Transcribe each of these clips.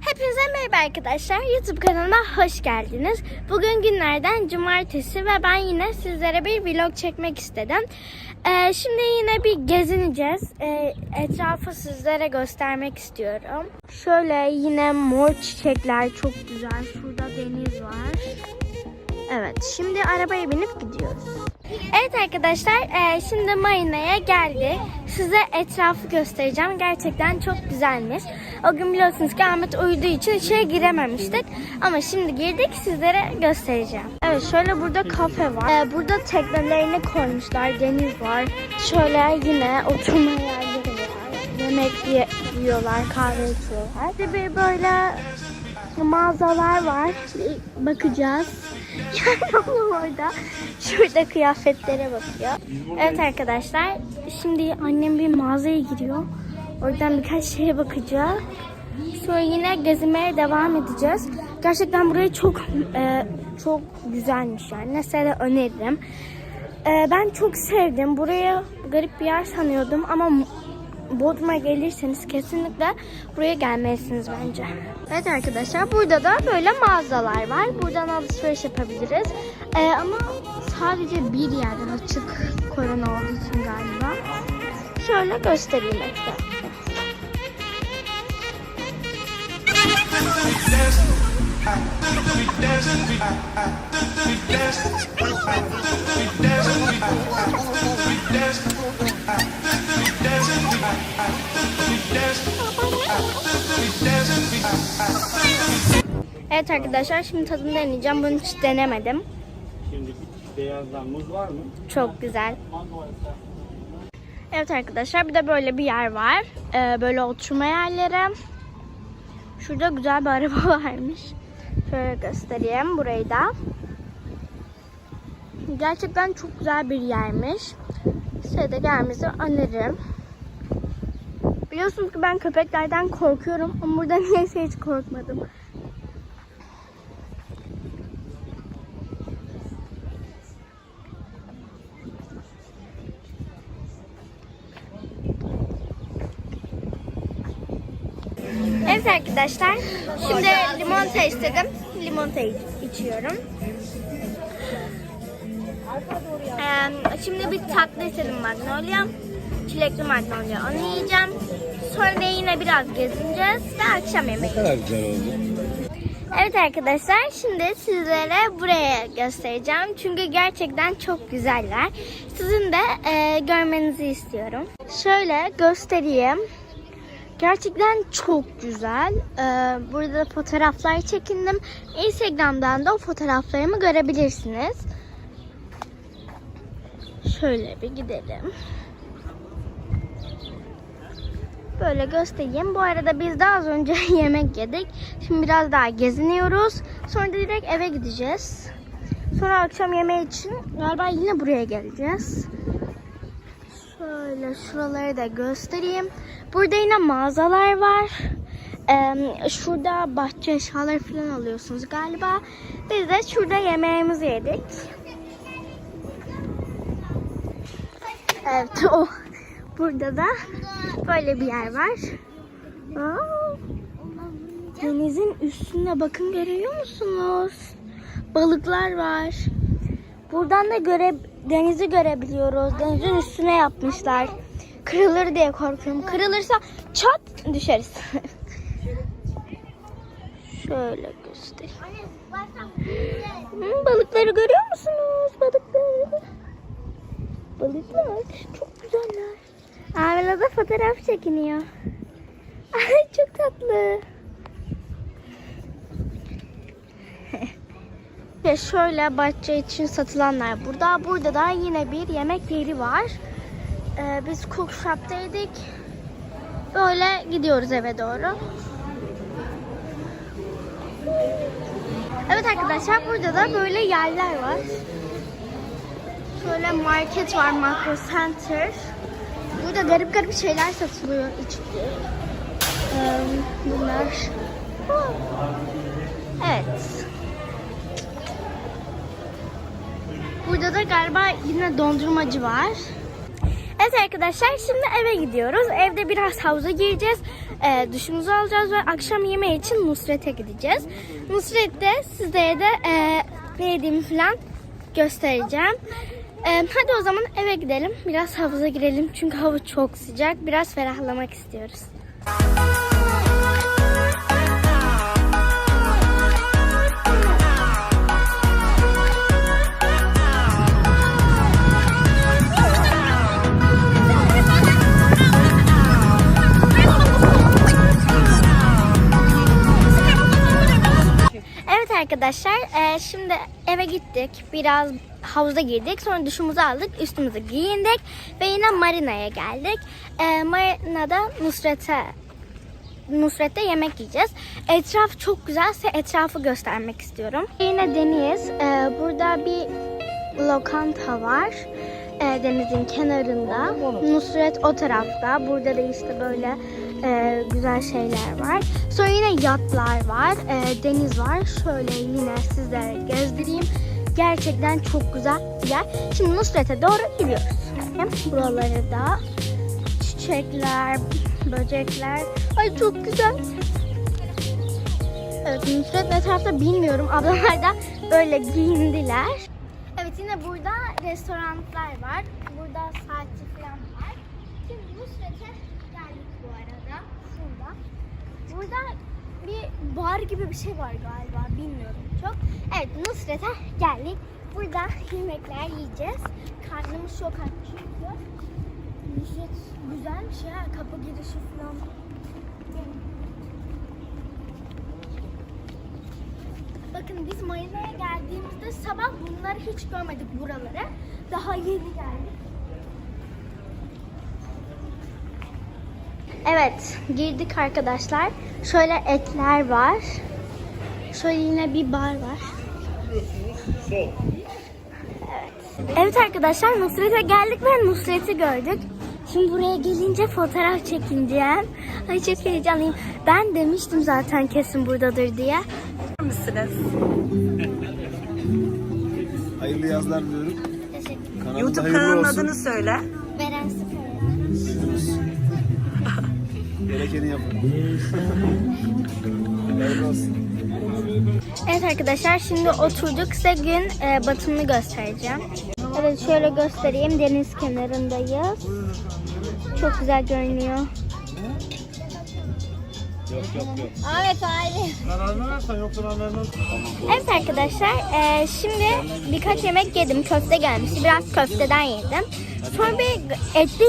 Hepinize merhaba arkadaşlar. YouTube kanalıma hoş geldiniz. Bugün günlerden cumartesi ve ben yine sizlere bir vlog çekmek istedim. Ee, şimdi yine bir gezineceğiz. Ee, etrafı sizlere göstermek istiyorum. Şöyle yine mor çiçekler çok güzel. Şurada deniz var. Evet şimdi arabaya binip gidiyoruz. Evet arkadaşlar e, şimdi marinaya geldi. Size etrafı göstereceğim. Gerçekten çok güzelmiş. O gün biliyorsunuz ki Ahmet uyuduğu için içeri girememiştik. Ama şimdi girdik sizlere göstereceğim. Evet şöyle burada kafe var. E, burada teknelerini koymuşlar. Deniz var. Şöyle yine oturma yerleri var. Yemek ye- yiyorlar, kahve içiyorlar. Bir böyle mağazalar var. Bakacağız. Oğlum orada. Şurada kıyafetlere bakıyor. Evet arkadaşlar. Şimdi annem bir mağazaya giriyor. Oradan birkaç şeye bakacak. Sonra yine gezmeye devam edeceğiz. Gerçekten burayı çok e, çok güzelmiş yani. Mesela öneririm. E, ben çok sevdim. Buraya garip bir yer sanıyordum ama Bodrum'a gelirseniz kesinlikle buraya gelmelisiniz bence. Evet arkadaşlar burada da böyle mağazalar var. Buradan alışveriş yapabiliriz. Ee, ama sadece bir yerden açık korona olduğu için galiba. Şöyle göstereyim etrafı. Evet arkadaşlar şimdi tadını deneyeceğim. Bunu hiç denemedim. Şimdi beyazdan muz var mı? Çok güzel. Evet arkadaşlar bir de böyle bir yer var. Ee, böyle oturma yerleri. Şurada güzel bir araba varmış. Şöyle göstereyim burayı da. Gerçekten çok güzel bir yermiş. Size de gelmenizi öneririm. Biliyorsunuz ki ben köpeklerden korkuyorum ama burada niyeyse hiç korkmadım. Evet arkadaşlar. Şimdi limonata istedim. Limonata iç- içiyorum. Ee, şimdi bir tatlı istedim magnolia. Çilekli magnolia. Onu yiyeceğim. Sonra da yine biraz gezineceğiz ve akşam yemeği. kadar güzel oldu. Evet arkadaşlar şimdi sizlere buraya göstereceğim. Çünkü gerçekten çok güzeller. Sizin de e, görmenizi istiyorum. Şöyle göstereyim. Gerçekten çok güzel. Ee, burada da fotoğraflar çekindim. Instagram'dan da o fotoğraflarımı görebilirsiniz. Şöyle bir gidelim. Böyle göstereyim. Bu arada biz de az önce yemek yedik. Şimdi biraz daha geziniyoruz. Sonra da direkt eve gideceğiz. Sonra akşam yemeği için galiba yine buraya geleceğiz. Şöyle şuraları da göstereyim. Burada yine mağazalar var. Ee, şurada bahçe eşyaları falan alıyorsunuz galiba. Biz de şurada yemeğimizi yedik. Evet o. Burada da böyle bir yer var. Aa, denizin üstünde bakın görüyor musunuz? Balıklar var. Buradan da göre denizi görebiliyoruz. Denizin üstüne yapmışlar. Kırılır diye korkuyorum. Kırılırsa çat düşeriz. Şöyle göstereyim. Hmm, balıkları görüyor musunuz? Balıkları. Balıklar çok güzeller. Avla da fotoğraf çekiniyor. Ay çok tatlı. Ve şöyle bahçe için satılanlar burada. Burada da yine bir yemek yeri var. Ee, biz cook shop'taydık. Böyle gidiyoruz eve doğru. Evet arkadaşlar burada da böyle yerler var. Şöyle market var, macro center. Burada garip garip şeyler satılıyor içinde. Ee, bunlar. Evet. Burada da galiba yine dondurmacı var. Evet arkadaşlar şimdi eve gidiyoruz. Evde biraz havuza gireceğiz. Ee, duşumuzu alacağız ve akşam yemeği için Nusret'e gideceğiz. Nusret'te sizlere de e, ne yediğimi falan göstereceğim. Ee, hadi o zaman eve gidelim. Biraz havuza girelim çünkü hava çok sıcak. Biraz ferahlamak istiyoruz. Evet arkadaşlar e, şimdi eve gittik. Biraz havuza girdik. Sonra duşumuzu aldık. Üstümüzü giyindik. Ve yine marinaya geldik. E, marinada Nusret'e Nusret'te yemek yiyeceğiz. Etraf çok güzelse etrafı göstermek istiyorum. Yine deniz. E, burada bir lokanta var. E, denizin kenarında. Nusret o tarafta. Burada da işte böyle e, güzel şeyler var. Sonra yine yatlar var. E, deniz var. Şöyle yine sizlere gezdireyim. Gerçekten çok güzel bir yer. Şimdi Nusret'e doğru gidiyoruz. Buraları da çiçekler, böcekler. Ay çok güzel. Evet Nusret ne tarafta bilmiyorum. Ablalar da böyle giyindiler. Evet yine burada restoranlar var. Burada saatçi falan var. Şimdi Nusret'e geldik bu arada. Şurada. Burada bir bar gibi bir şey var galiba. Bilmiyorum çok. Evet Nusret'e geldik. Burada yemekler yiyeceğiz. Karnımız çok aç çünkü. Nusret güzelmiş ya. Kapı girişi falan. Bakın biz Marina'ya geldiğimizde sabah bunları hiç görmedik buraları. Daha yeni geldik. Evet, girdik arkadaşlar. Şöyle etler var. Şöyle yine bir bar var. Evet. Evet arkadaşlar Nusret'e geldik ve Nusret'i gördük. Şimdi buraya gelince fotoğraf çekineceğim. Ay çok heyecanlıyım. Ben demiştim zaten kesin buradadır diye. misiniz? Hayırlı yazlar diliyorum. Teşekkür Kanalımız YouTube hayırlı kanalının olsun. adını söyle. Gerekeni yapın. olsun. Evet arkadaşlar şimdi oturduk size gün e, batımını göstereceğim. Evet şöyle göstereyim deniz kenarındayız. Çok güzel görünüyor. Yok yok yok. Evet yoksa ben vermem. Evet arkadaşlar e, şimdi birkaç yemek yedim. Köfte gelmişti. Biraz köfteden yedim. Sonra bir etli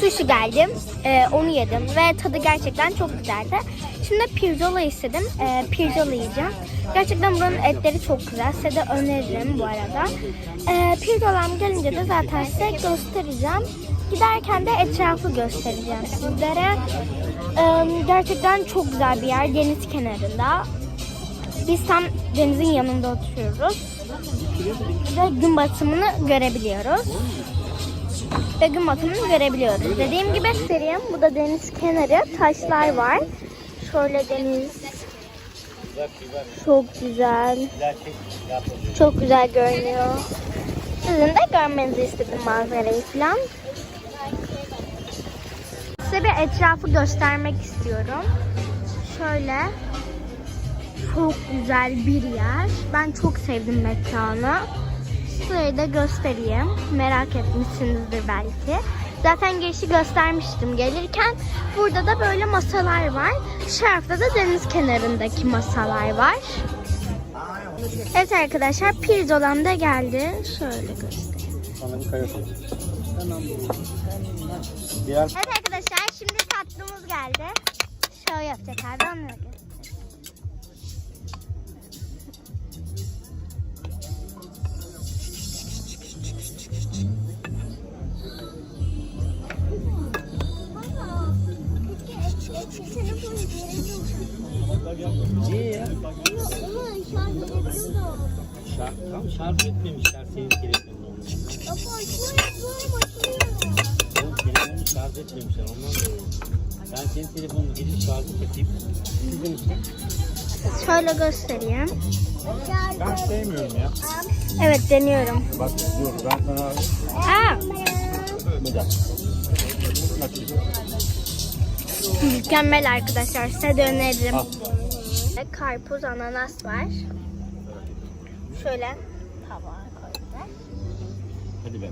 sushi geldi. E, onu yedim ve tadı gerçekten çok güzeldi. Şimdi pirzola istedim. E, pirzola yiyeceğim. Gerçekten buranın etleri çok güzel. Size de öneririm bu arada. E, pirzolam gelince de zaten size göstereceğim. Giderken de etrafı göstereceğim sizlere. E, gerçekten çok güzel bir yer. Deniz kenarında. Biz tam denizin yanında oturuyoruz. Ve gün batımını görebiliyoruz. Ve gün batımını görebiliyoruz. Dediğim gibi seriyim. Bu da deniz kenarı. Taşlar var. Şöyle deniz. Çok güzel. Çok güzel görünüyor. Sizin de görmenizi istedim manzarayı falan. Size bir etrafı göstermek istiyorum. Şöyle çok güzel bir yer. Ben çok sevdim mekanı. Size de göstereyim. Merak etmişsinizdir belki. Zaten girişi göstermiştim gelirken. Burada da böyle masalar var. Şu tarafta da deniz kenarındaki masalar var. Evet arkadaşlar pirzolam da geldi. Şöyle göstereyim. Evet arkadaşlar şimdi tatlımız geldi. Şöyle yapacak abi onları senin telefonunu gidip şarjı takayım. Sizin için. Şöyle göstereyim. Ben sevmiyorum ya. Evet deniyorum. Bak dur ben sana Aa, bir. Mükemmel arkadaşlar. Size de öneririm. Al. Karpuz, ananas var. Şöyle tabağa koydular. Hadi ben.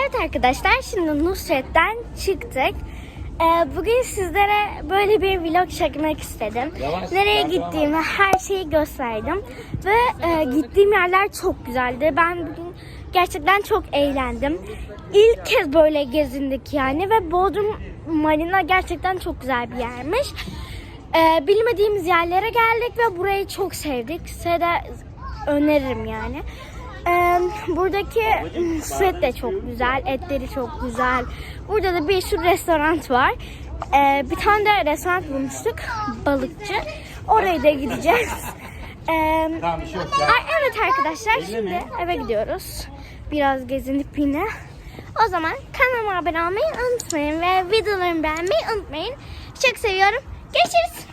Evet arkadaşlar şimdi Nusret'ten çıktık. Ee, bugün sizlere böyle bir vlog çekmek istedim. Yavaş, Nereye gittiğimi her şeyi gösterdim. Ve e, gittiğim yerler çok güzeldi. Ben bugün gerçekten çok eğlendim. İlk kez böyle gezindik yani ve Bodrum Marina gerçekten çok güzel bir yermiş. Ee, bilmediğimiz yerlere geldik ve burayı çok sevdik. Size de öneririm yani. Ee, buradaki set de çok güzel, etleri çok güzel. Burada da bir sürü restoran var. Ee, bir tane de restoran bulmuştuk, balıkçı. Oraya da gideceğiz. Ee, Tamam bir şey yok. Ay, evet arkadaşlar şimdi eve gidiyoruz. Biraz gezinip yine. O zaman kanalıma abone olmayı unutmayın ve videolarımı beğenmeyi unutmayın. Çok seviyorum. Görüşürüz.